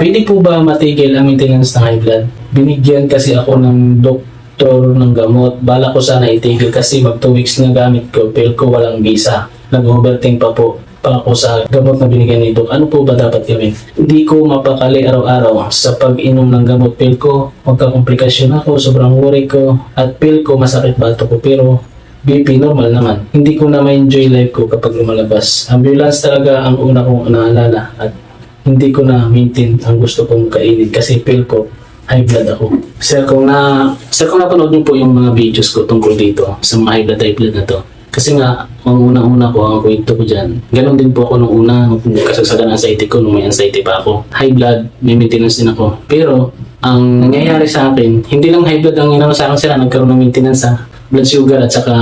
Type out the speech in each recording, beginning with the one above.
Pwede po ba matigil ang maintenance ng high blood? Binigyan kasi ako ng doktor ng gamot. Bala ko sana itigil kasi mag 2 weeks na gamit ko. Pero ko walang visa. Nag-overthink pa po pa ako sa gamot na binigyan nito. Ano po ba dapat gawin? Hindi ko mapakali araw-araw sa pag-inom ng gamot. Feel ko magkakomplikasyon ako, sobrang worry ko, at feel ko masakit bato ko. Pero BP normal naman. Hindi ko na ma-enjoy life ko kapag lumalabas. Ambulance talaga ang una kong naalala at hindi ko na maintain ang gusto kong kainin kasi feel ko high blood ako. Sir, kung na sir kung napanood niyo po yung mga videos ko tungkol dito sa mga high blood high blood na to. Kasi nga, ang unang-una ko, ang kwento ko dyan, ganon din po ako nung una, nung kasagsagan ng anxiety ko, nung may anxiety pa ako. High blood, may maintenance din ako. Pero, ang nangyayari sa akin, hindi lang high blood ang inano sa akin sila, nagkaroon ng maintenance sa blood sugar at saka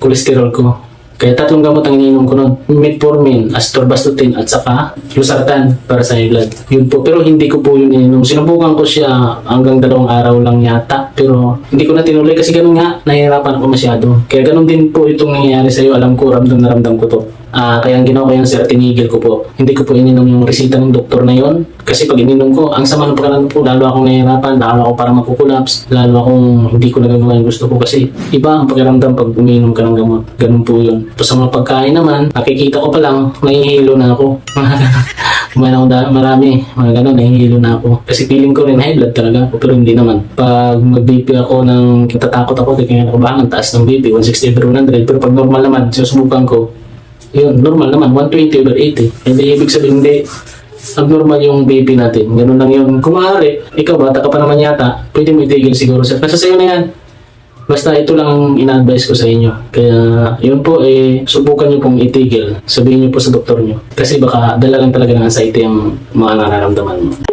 cholesterol ko. Kaya tatlong gamot ang iniinom ko noon. Metformin, Astorbastatin at saka Losartan para sa high blood. Yun po. Pero hindi ko po yun ininom. Sinubukan ko siya hanggang dalawang araw lang yata. Pero hindi ko na tinuloy kasi ganun nga, nahihirapan ako masyado. Kaya ganun din po itong nangyayari sa'yo. Alam ko, ramdam na ramdam ko to. Ah, kaya ang ginawa ko yan, sir, tinigil ko po. Hindi ko po ininom yung resita ng doktor na yon. Kasi pag ininom ko, ang sama ng pakanan po, lalo akong nahihirapan, lalo ako parang magkukulaps, lalo akong hindi ko nagagawa yung gusto ko kasi iba ang pakiramdam pag umiinom ka ng gamot. Ganun po yun. Tapos sa mga pagkain naman, nakikita ko pa lang, nahihilo na ako. Kumain ako marami, mga ganun, nahihilo na ako. Kasi feeling ko rin high blood talaga ako, pero hindi naman. Pag mag-BP ako ng kitatakot ako, kaya nakabahan, ang taas ng BP, 160 over 100. Pero pag normal naman, sinusubukan ko, yun, normal naman, 120 over 80. Hindi ibig sabihin, hindi abnormal yung BP natin. Ganun lang yun. Kung maaari, ikaw bata ka pa naman yata, pwede mo itigil siguro. Sir. Nasa sa'yo na yan. Basta ito lang ang ina-advise ko sa inyo. Kaya yun po, eh, subukan nyo pong itigil. Sabihin nyo po sa doktor nyo. Kasi baka dala lang talaga ng anxiety ang mga nararamdaman mo.